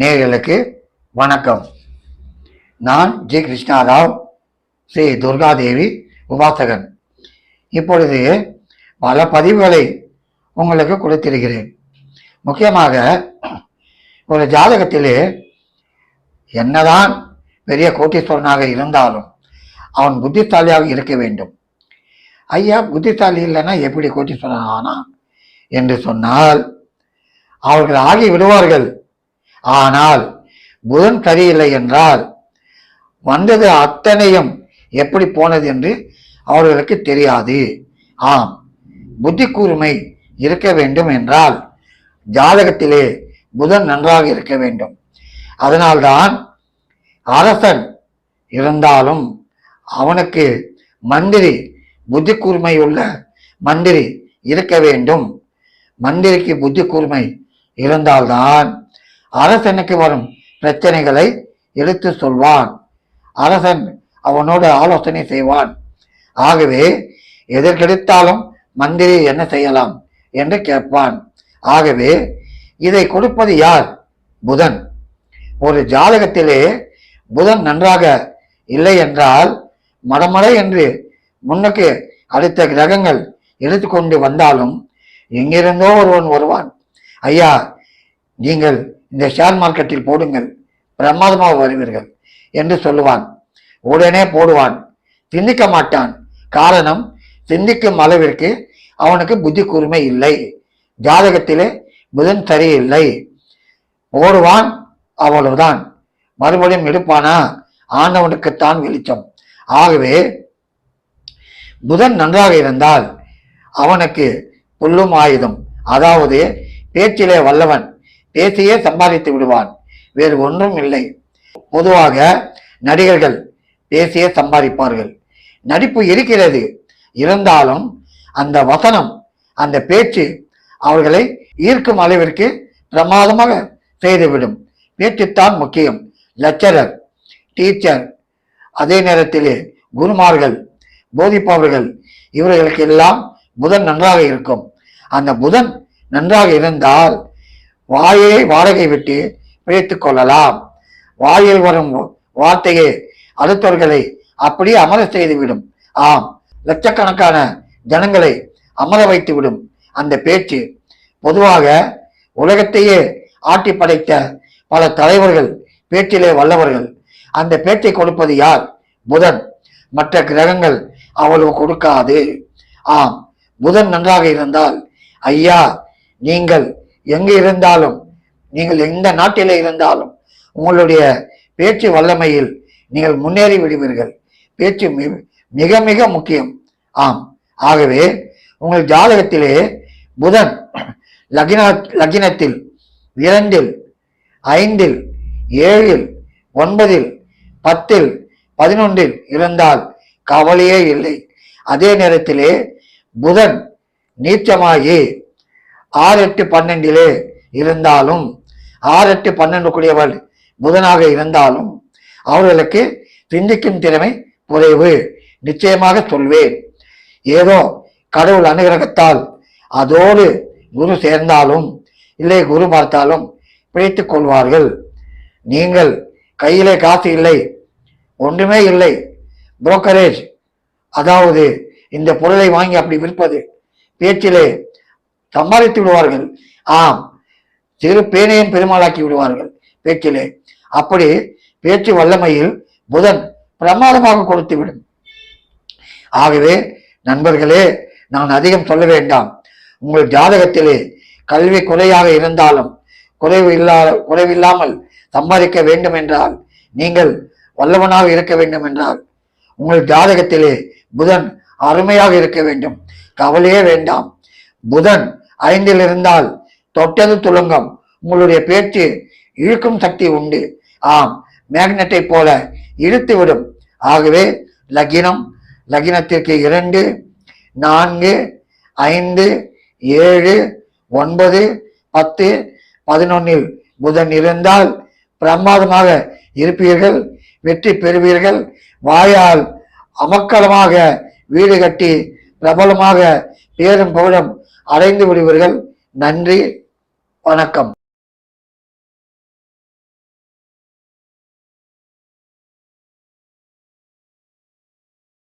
நேர்களுக்கு வணக்கம். நான் ஜி கிருஷ்ணாராவ் ஸ்ரீ துர்காதேவி உபாசகன். இப்பொழுது பல பதிவுகளை உங்களுக்கு கொடுத்திருக்கிறேன். முக்கியமாக ஒரு ஜாதகத்தில் என்னதான் பெரிய கோட்டீஸ்வரனாக இருந்தாலும் அவன் புத்திசாலியாக இருக்க வேண்டும். ஐயா புத்திசாலி இல்லைன்னா எப்படி கோட்டீஸ்வரன் ஆனா என்று சொன்னால் அவர்கள் ஆகி விடுவார்கள். ஆனால் புதன் சரியில்லை என்றால் வந்தது அத்தனையும் எப்படி போனது என்று அவர்களுக்கு தெரியாது. ஆம் புத்தி கூர்மை இருக்க வேண்டும் என்றால் ஜாதகத்திலே புதன் நன்றாக இருக்க வேண்டும். அதனால்தான் அரசன் இருந்தாலும் அவனுக்கு மந்திரி புத்தி கூர்மை உள்ள மந்திரி இருக்க வேண்டும். மந்திரிக்கு புத்தி கூர்மை இருந்தால்தான் அரசனுக்கு வரும் பிரச்சனைகளை எடுத்து சொல்வான். அரசன் அவனோடு ஆலோசனை செய்வான். ஆகவே எதற்கெடுத்தாலும் மந்திரி என்ன செய்யலாம் என்று கேட்பான். ஆகவே இதை கொடுப்பது யார்? புதன். ஒரு ஜாதகத்திலே புதன் நன்றாக இல்லை என்றால் மடமடை என்று முன்னுக்கு அடுத்த கிரகங்கள் எடுத்துக்கொண்டு வந்தாலும் எங்கிருந்தோ ஒருவன் வருவான். ஐயா நீங்கள் இந்த ஷேர் மார்க்கெட்டில் போடுங்கள். பிரமாதமாக வருவீர்கள் என்று சொல்லுவான். உடனே போடுவான். சிந்திக்க மாட்டான். காரணம் சிந்திக்கும் அளவிற்கு அவனுக்கு புத்தி கூர்மை இல்லை. ஜாதகத்திலே புதன் சரியில்லை. ஓடுவான் அவ்வளவுதான். மறுபடியும் எடுப்பானா? ஆண்டவனுக்குத்தான் வெளிச்சம். ஆகவே புதன் நன்றாக இருந்தால் அவனுக்கு புல்லும் ஆயுதம். அதாவது பேச்சிலே வல்லவன் பேசியே சம்பாதித்து விடுவான். வேறு ஒன்றும் இல்லை. பொதுவாக நடிகர்கள் பேசியே சம்பாதிப்பார்கள். நடிப்பு இருக்கிறது. இருந்தாலும் அந்த வசனம் அந்த பேச்சு அவர்களை ஈர்க்கும் அளவிற்கு பிரமாதமாக செய்துவிடும். பேச்சுத்தான் முக்கியம். லெக்சரர் டீச்சர் அதே நேரத்திலே குருமார்கள் போதிப்பவர்கள் இவர்களுக்கு எல்லாம் புதன் நன்றாக இருக்கும். அந்த புதன் நன்றாக இருந்தால் வாயை வாடகை விட்டு பிழைத்துக் கொள்ளலாம். வாயில் வரும் வார்த்தையே அடுத்தவர்களை அப்படியே அமர செய்துவிடும். ஆம் லட்சக்கணக்கான ஜனங்களை அமர வைத்து விடும் அந்த பேச்சு பொதுவாக உலகத்தையே ஆட்டி படைத்த பல தலைவர்கள் பேச்சிலே வல்லவர்கள். அந்த பேச்சை கொடுப்பது யார்? புதன். மற்ற கிரகங்கள் அவ்வளவு கொடுக்காது. ஆம் புதன் நன்றாக இருந்தால் ஐயா நீங்கள் எங்கு இருந்தாலும் நீங்கள் எந்த நாட்டில் இருந்தாலும் உங்களுடைய பேச்சு வல்லமையில் நீங்கள் முன்னேறி விடுவீர்கள். பேச்சு மிக மிக முக்கியம். ஆம். ஆகவே உங்கள் ஜாதகத்திலே புதன் லக்ன லக்னத்தில் இரண்டில் ஐந்தில் ஏழில் ஒன்பதில் பத்தில் பதினொன்றில் இருந்தால் கவலையே இல்லை. அதே நேரத்திலே புதன் நீச்சமாகி ஆறு எட்டு பன்னெண்டிலே இருந்தாலும் ஆறு எட்டு பன்னெண்டு கூடியவள் புதனாக இருந்தாலும் அவர்களுக்கு சிந்திக்கும் திறமை குறைவு. நிச்சயமாக சொல்வேன். ஏதோ கடவுள் அனுகிரகத்தால் அதோடு குரு சேர்ந்தாலும் இல்லை குரு பார்த்தாலும் பிழைத்துக் கொள்வார்கள். நீங்கள் கையிலே காசு இல்லை ஒன்றுமே இல்லை புரோக்கரேஜ் அதாவது இந்த பொருளை வாங்கி அப்படி விற்பது பேச்சிலே சம்பாதித்து விடுவார்கள். ஆம். சிறு பேனையும் பெருமாளாக்கி விடுவார்கள். பேச்சிலே அப்படி பேச்சு வல்லமையில் புதன் பிரமாதமாக கொடுத்துவிடும் ஆகவே நண்பர்களே நான் அதிகம் சொல்ல வேண்டாம். உங்கள் ஜாதகத்திலே கல்வி குறையாக இருந்தாலும் குறைவு இல்லா குறைவில்லாமல் சம்பாதிக்க வேண்டும் என்றால் நீங்கள் வல்லவனாக இருக்க வேண்டும் என்றால் உங்கள் ஜாதகத்திலே புதன் அருமையாக இருக்க வேண்டும். கவலையே வேண்டாம். புதன் ஐந்தில் இருந்தால் தொட்டது துலங்கம். உங்களுடைய பேச்சு இழுக்கும் சக்தி உண்டு. ஆம் மேக்னெட்டை போல இழுத்து விடும் ஆகவே லகினம் லகினத்திற்கு இரண்டு நான்கு ஐந்து ஏழு ஒன்பது பத்து பதினொன்னில் புதன் இருந்தால் பிரமாதமாக இருப்பீர்கள் வெற்றி பெறுவீர்கள். வாயால் அமக்கலமாக வீடு கட்டி பிரபலமாக பேரும் புகழும் அடைந்து விடுவீர்கள். நன்றி வணக்கம்.